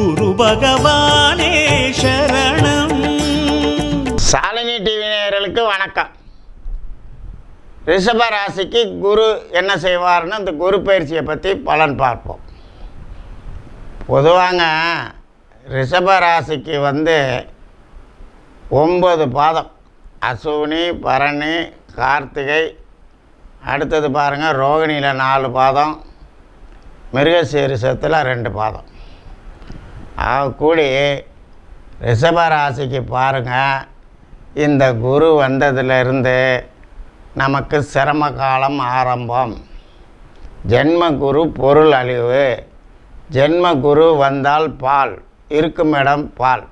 குரு பகவானே சரணம். சாலினி டிவி நேயர்களுக்கு வணக்கம். ரிஷப ராசிக்கு குரு என்ன செய்வார்னு இந்த குரு பயிற்சியை பற்றி பலன் பார்ப்போம். பொதுவாங்க ரிஷப ராசிக்கு வந்து ஒன்பது பாதம். அசுவினி பரணி கார்த்திகை. அடுத்தது பாருங்கள் ரோகிணியில் நாலு பாதம். மிருகசீரிசத்தில் ரெண்டு பாதம். கூடி ரிஷபராசிக்கு பாருங்கள் இந்த குரு வந்ததுலேருந்து நமக்கு சிரம காலம் ஆரம்பம். ஜென்ம குரு பொருள் அழிவு. ஜென்ம குரு வந்தால் பால் இருக்கும் இடம் பால்.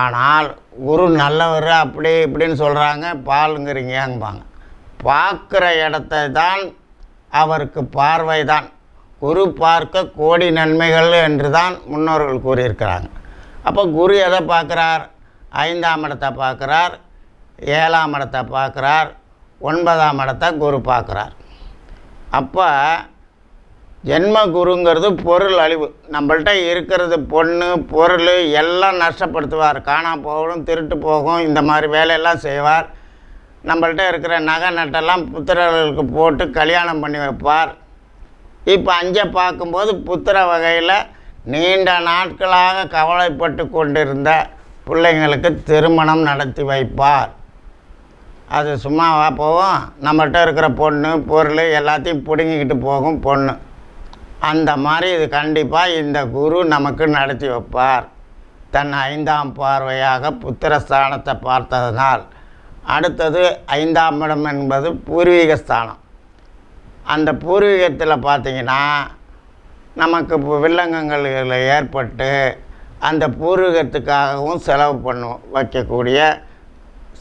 ஆனால் குரு நல்லவர் அப்படி இப்படின்னு சொல்கிறாங்க பாலுங்கிறீங்கம்பாங்க. பார்க்குற இடத்தை தான் அவருக்கு பார்வை தான் குரு பார்க்க கோடி நன்மைகள் என்று தான் முன்னோர்கள் கூறியிருக்கிறாங்க. அப்போ குரு எதை பார்க்குறார்? ஐந்தாம் இடத்தை பார்க்குறார் ஏழாம் இடத்தை பார்க்குறார் ஒன்பதாம் இடத்தை குரு பார்க்குறார். அப்போ ஜென்ம குருங்கிறது பொருள் அழிவு. நம்மள்ட்ட இருக்கிறது பொண்ணு பொருள் எல்லாம் நஷ்டப்படுத்துவார். காணாம போகணும் திருட்டு போகும் இந்த மாதிரி வேலையெல்லாம் செய்வார். நம்மள்ட்ட இருக்கிற நகை நட்டெல்லாம் புத்திரர்களுக்கு போட்டு கல்யாணம் பண்ணி வைப்பார். இப்போ அஞ்சை பார்க்கும்போது புத்திர வகையில் நீண்ட நாட்களாக கவலைப்பட்டு கொண்டிருந்த பிள்ளைங்களுக்கு திருமணம் நடத்தி வைப்பார். அது சும்மாவா போகும் நம்மகிட்ட இருக்கிற பொண்ணு பொருள் எல்லாத்தையும் பிடுங்கிக்கிட்டு போகும் பொண்ணு. அந்த மாதிரி இது கண்டிப்பாக இந்த குரு நமக்கு நடத்தி வைப்பார். தன் ஐந்தாம் பார்வையாக புத்திரஸ்தானத்தை பார்த்ததனால். அடுத்தது ஐந்தாம் இடம் என்பது பூர்வீக ஸ்தானம். அந்த பூர்வீகத்தில் பார்த்திங்கன்னா நமக்கு இப்போ வில்லங்கங்கள் ஏற்பட்டு அந்த பூர்வீகத்துக்காகவும் செலவு பண்ண வைக்கக்கூடிய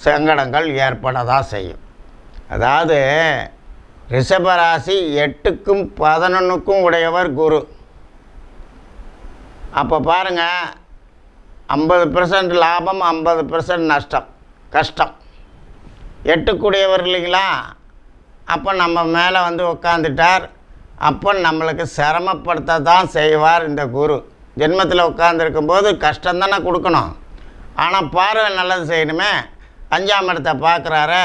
சங்கடங்கள் ஏற்பட தான் செய்யும். அதாவது ரிஷபராசி எட்டுக்கும் பதினொன்றுக்கும் உடையவர் குரு. அப்போ பாருங்கள் ஐம்பது பெர்சன்ட் லாபம் ஐம்பது பெர்சன்ட் நஷ்டம் கஷ்டம். எட்டுக்குடையவர் இல்லைங்களா? அப்போ நம்ம மேலே வந்து உட்காந்துட்டார் அப்போ நம்மளுக்கு சிரமப்படுத்த தான் செய்வார் இந்த குரு. ஜென்மத்தில் உட்காந்துருக்கும்போது கஷ்டம் தானே கொடுக்கணும். ஆனால் பார்வை நல்லது செய்யணுமே. அஞ்சாம் இடத்தை பார்க்குறாரு.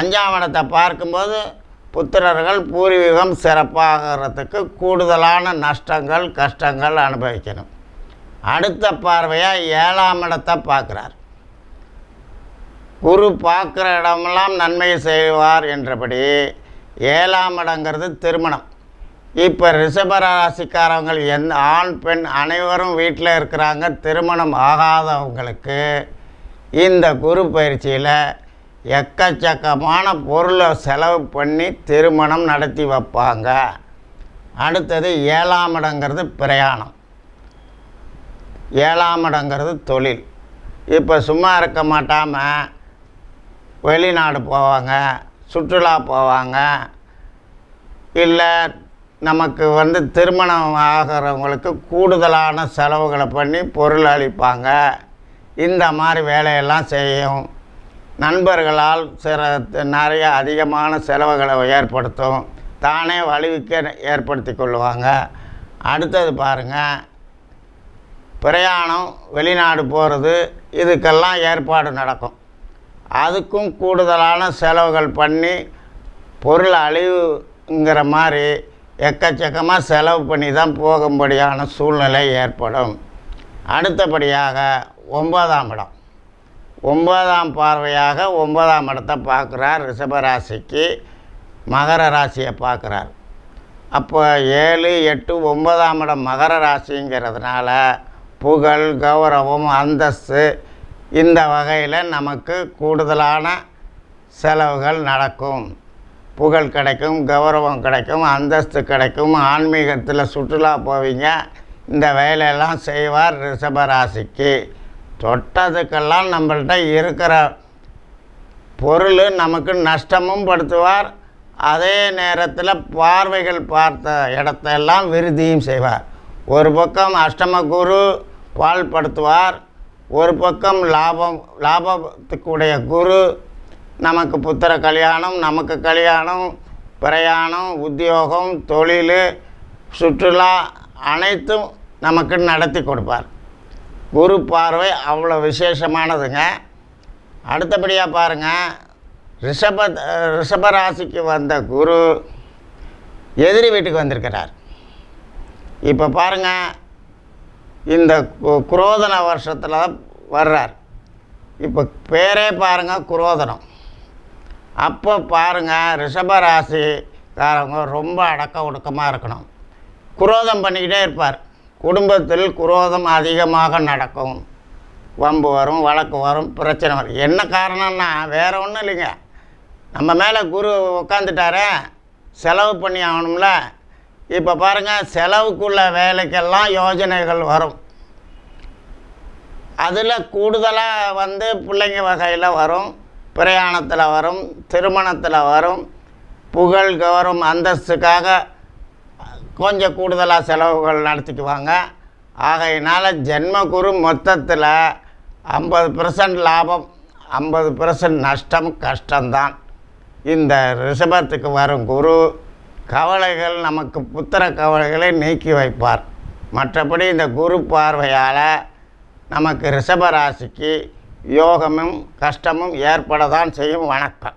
அஞ்சாம் இடத்தை பார்க்கும்போது புத்திரர்கள் பூர்வீகம் சிறப்பாகிறதுக்கு கூடுதலான நஷ்டங்கள் கஷ்டங்கள் அனுபவிக்கணும். அடுத்த பார்வையாக ஏழாம் இடத்தை பார்க்குறார். குரு பார்க்குற இடமெல்லாம் நன்மை செய்வார் என்றபடி ஏழாம் இடங்கிறது திருமணம். இப்போ ரிஷபராசிக்காரவங்கள் எந்த ஆண் பெண் அனைவரும் வீட்டில் இருக்கிறாங்க திருமணம் ஆகாதவங்களுக்கு இந்த குரு பயிற்சியில் எக்கச்சக்கமான பொருளை செலவு பண்ணி திருமணம் நடத்தி வைப்பாங்க. அடுத்தது ஏழாம் இடங்கிறது பிரயாணம். ஏழாம் இடங்கிறது தொழில். இப்போ சும்மா இருக்க மாட்டாமல் வெளிநாடு போவாங்க சுற்றுலா போவாங்க. இல்லை நமக்கு வந்து திருமணம் ஆகிறவங்களுக்கு கூடுதலான செலவுகளை பண்ணி பொருள் அளிப்பாங்க. இந்த மாதிரி வேலையெல்லாம் செய்யும். நண்பர்களால் சில நிறைய அதிகமான செலவுகளை ஏற்படுத்தும். தானே வலிவிக்க ஏற்படுத்தி கொள்ளுவாங்க அடுத்தது பாருங்கள் பிரயாணம் வெளிநாடு போகிறது இதுக்கெல்லாம் ஏற்பாடு நடக்கும். அதுக்கும் கூடுதலான செலவுகள் பண்ணி பொருள் அழிவுங்கிற மாதிரி எக்கச்சக்கமாக செலவு பண்ணி தான் போகும்படியான சூழ்நிலை ஏற்படும். அடுத்தபடியாக ஒன்பதாம் இடம். ஒன்பதாம் பார்வையாக ஒன்பதாம் இடத்தை பார்க்குறார் ரிஷபராசிக்கு மகர ராசியை பார்க்குறார். அப்போ ஏழு எட்டு ஒன்பதாம் இடம் மகர ராசிங்கிறதுனால புகழ் கௌரவம் அந்தஸ்து இந்த வகையில் நமக்கு கூடுதலான செலவுகள் நடக்கும். புகழ் கிடைக்கும் கௌரவம் கிடைக்கும் அந்தஸ்து கிடைக்கும் ஆன்மீகத்தில் சுற்றுலா போவீங்க. இந்த வேலையெல்லாம் செய்வார் ரிஷபராசிக்கு. தொட்டதுக்கெல்லாம் நம்மள்கிட்ட இருக்கிற பொருள் நமக்கு நஷ்டமும் படுத்துவார். அதே நேரத்தில் பார்வைகள் பார்த்த இடத்தையெல்லாம் விருதியும் செய்வார். ஒரு பக்கம் அஷ்டம குரு பால்படுத்துவார் ஒரு பக்கம் லாபம் லாபத்துக்குடைய குரு நமக்கு புத்திர கல்யாணம் நமக்கு கல்யாணம் பிரயாணம் உத்தியோகம் தொழில் சுற்றுலா அனைத்தும் நமக்கு நடத்தி கொடுப்பார். குரு பார்வை அவ்வளோ விசேஷமானதுங்க. அடுத்தபடியாக பாருங்கள் ரிஷப ரிஷபராசிக்கு வந்த குரு எதிரி வீட்டுக்கு வந்திருக்கிறார். இப்போ பாருங்கள் இந்த கு- குரோதன வருஷத்தில் வர்றார். இப்போ பேரே பாருங்கள் குரோதனம். அப்போ பாருங்கள் ரிஷபராசிக்காரவங்க ரொம்ப அடக்க ஒடுக்கமாக இருக்கணும். குரோதம் பண்ணிக்கிட்டே இருப்பார். குடும்பத்தில் குரோதம் அதிகமாக நடக்கும். வம்பு வரும் வழக்கு வரும் பிரச்சனை வரும். என்ன காரணம்னா வேறு ஒன்றும் இல்லைங்க. நம்ம மேலே குரு உட்காந்துட்டாரே செலவு பண்ணி ஆகணும்ல. இப்போ பாருங்கள் செலவுக்குள்ள வேலைக்கெல்லாம் யோஜனைகள் வரும். அதில் கூடுதலாக வந்து பிள்ளைங்க வகையில் வரும் பிரயாணத்தில் வரும் திருமணத்தில் வரும் புகழ் கௌரவம் அந்தஸ்துக்காக கொஞ்சம் கூடுதலாக செலவுகள் நடத்திக்குவாங்க. ஆகையினால் ஜென்மகுரு மொத்தத்தில் ஐம்பது பர்சன்ட் லாபம் ஐம்பது பர்சன்ட் நஷ்டம் கஷ்டம்தான். இந்த ரிஷபத்துக்கு வரும் குரு கவலைகள் நமக்கு புத்திர கவலைகளை நீக்கி வைப்பார். மற்றபடி இந்த குரு பார்வையால் நமக்கு ரிஷபராசிக்கு யோகமும் கஷ்டமும் ஏற்பட தான் செய்யும் வணக்கம்.